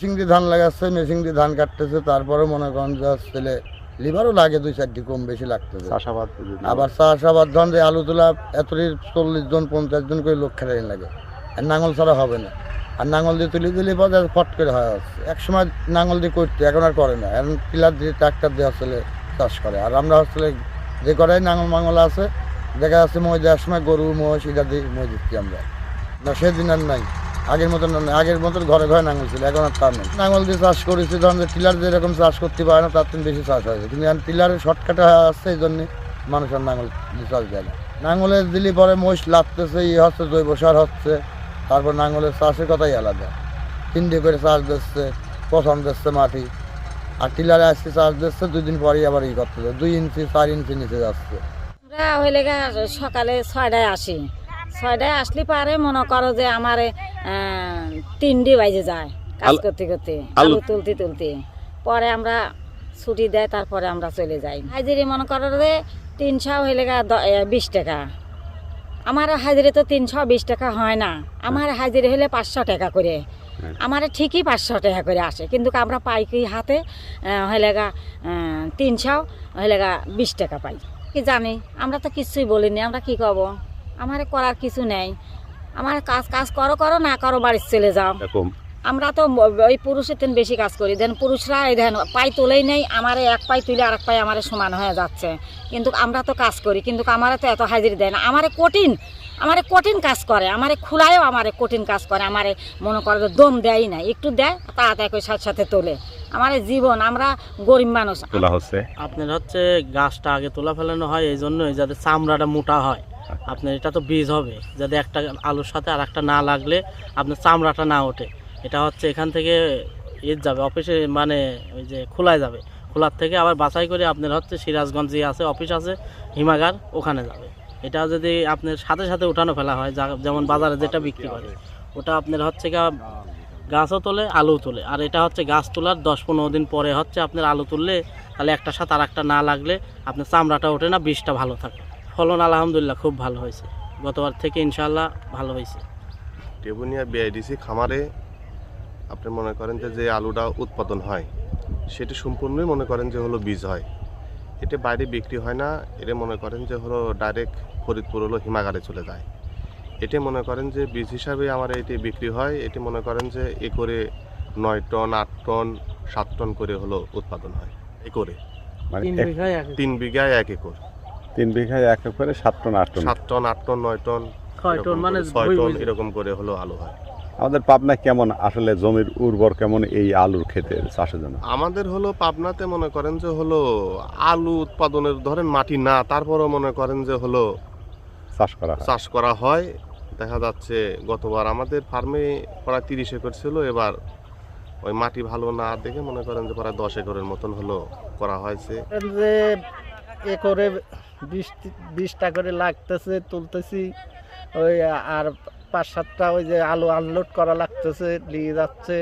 Machine দিয়ে ধান লাগাচ্ছে মেশিন দিয়ে ধান কাটতেছে তারপরে মনে করেন যে ছেলে লিভারও লাগে দুই চারটি কম বেশি লাগতেছে। চাষাবাদ আবার চাষাবাদ ধন যে আলু তোলা এতটি চল্লিশ জন পঞ্চাশ জন করে লোক খেলাইন লাগে। আর নাঙল ছাড়া হবে না। আর নাঙল দিয়ে তুলি দিলে পরে ফট করে হয় এক সময় নাঙল দিয়ে করতে এখন আর করে না। এখন পিলার দিয়ে ট্রাক্টর দিয়ে আসলে চাষ করে। আর আমরা আসলে যে করাই নাঙল মাঙল আছে দেখা যাচ্ছে মই দেওয়ার সময় গরু মহিষ এটা দিয়ে মই দিচ্ছি আমরা। না সেদিন আর নাই। আগের মতন আগের মতন ঘরে ঘরে নাঙল ছিল, এখন আর তার নেই। নাঙল দিয়ে চাষ করেছি, ধরুন যে টিলার যেরকম চাষ করতে পারে না, তার থেকে বেশি চাষ হয়েছে কিন্তু এখন টিলারে শর্টকাটে আসছে এই জন্যে মানুষ আর নাঙল দিয়ে চাষ দেয় না। নাঙলের দিলি পরে মহিষ লাগতেছে ইয়ে হচ্ছে, জৈব সার হচ্ছে, তারপর নাঙলের চাষের কথাই আলাদা। তিনটে করে চাষ দিচ্ছে, প্রথম দিচ্ছে মাটি, আর টিলারে আজকে চাষ দিচ্ছে, দুই দিন পরেই আবার ই করতেছে, দুই ইঞ্চি, চার ইঞ্চি নিচে যাচ্ছে। আমরা হইলে সকালে ছয়টায় আসি। ছয়টায় আসলে পারে মনে করো যে আমার তিনটি বাজে যায় কাজ করতে করতে আলু- তুলতে তুলতে। পরে আমরা ছুটি দেয় তারপরে আমরা চলে যাই। হাজিরি মনে করো যে তিনশো হইলে বিশ টাকা। আমার হাজিরে তো তিনশো বিশ টাকা হয় না। আমার হাজিরি হলে পাঁচশো টাকা করে। আমার ঠিকই পাঁচশো টাকা করে আসে। কিন্তু আমরা পাইকি হাতে আহ, হইলে গা তিনশো হইলে গা বিশ টাকা পাই। কি জানি আমরা তো কিছুই বলিনি। আমরা কি করব? আমার করার কিছু নেই। আমার কাজ কাজ করো করো না করো বাড়ির চলে যাও। আমরা তো ওই পুরুষের তেন বেশি কাজ করি। দেন পুরুষরা এই দেন পাই তোলেই নেই আমার এক পাই তুলে আর এক পাই আমার সমান হয়ে যাচ্ছে। কিন্তু আমরা তো কাজ করি কিন্তু আমারে তো এত হাজিরি দেয় না। আমারে কঠিন আমারে কঠিন কাজ করে। আমারে খোলায়ও আমারে কঠিন কাজ করে। আমারে মনে করে যে দম দেয় না। একটু দেয় তাড়াতাড়ি সাথে সাথে তোলে। আমার জীবন আমরা গরিব মানুষ। তোলা হচ্ছে। আপনার হচ্ছে গাছটা আগে তোলা ফেলানো হয় এই জন্যই যাতে চামড়াটা মোটা হয়। আপনার এটা তো বীজ হবে যাতে একটা আলুর সাথে আর একটা না লাগলে আপনার চামড়াটা না ওঠে। এটা হচ্ছে এখান থেকে ইয়ে যাবে অফিসে মানে ওই যে খোলায় যাবে। খোলার থেকে আবার বাছাই করে আপনার হচ্ছে সিরাজগঞ্জ যে আছে অফিস আছে হিমাগার ওখানে যাবে। এটা যদি আপনার সাথে সাথে উঠানো ফেলা হয় যেমন বাজারে যেটা বিক্রি করে ওটা আপনার হচ্ছে গাছও তোলে আলু তোলে। আর এটা হচ্ছে গাছ তোলার দশ পনেরো দিন পরে হচ্ছে আপনার আলু তুললে তাহলে একটা সাথে আর একটা না লাগলে আপনার চামড়াটা ওঠে না বীজটা ভালো থাকে। ফলন আলহামদুলিল্লাহ খুব ভালো হয়েছে। গতবার থেকে ইনশাল্লাহ ভালো হয়েছে। টেবুনিয়া বিআইডিসি খামারে আপনি মনে করেন যে যে আলুটা উৎপাদন হয়, সেটি সম্পূর্ণই মনে করেন যে হলো বীজ হয়। এটা বাইরে বিক্রি হয় না, এটা মনে করেন যে হলো ডাইরেক্ট ফরিদপুর হলো হিমাগারে চলে যায়। এটা মনে করেন যে বীজ হিসাবে আমার এটি বিক্রি হয়। এটি মনে করেন যে একরে নয় টন আট টন সাত টন করে হলো উৎপাদন হয় একরে। মানে তিন বিঘায় এক একর। তিন বিঘায় এক করে সাত টন আট টন। সাত টন আট টন নয় টন ছয় টন মানে ছয় টন এরকম করে হলো আলু হয়। আমাদের পাবনা কেমন আসলে জমির উর্বর কেমন এই আলুর ক্ষেতে চাষের জন্য? আমাদের হলো পাবনাতে মনে করেন যে হলো আলু উৎপাদনের ধরেন মাটি না তারপরও মনে করেন যে হলো চাষ করা চাষ করা হয়। দেখা যাচ্ছে গতবার আমাদের ফার্মে প্রায় তিরিশ একর ছিল, এবার ওই মাটি ভালো না দেখে মনে করেন যে প্রায় দশ একরের মতন হলো করা হয়েছে। যে একরে করে বিশ বিশটা করে লাগতেছে, তুলতেছি, ওই আর পাঁচ সাতটা ওই যে আলু আনলোড করা লাগতেছে, নিয়ে যাচ্ছে।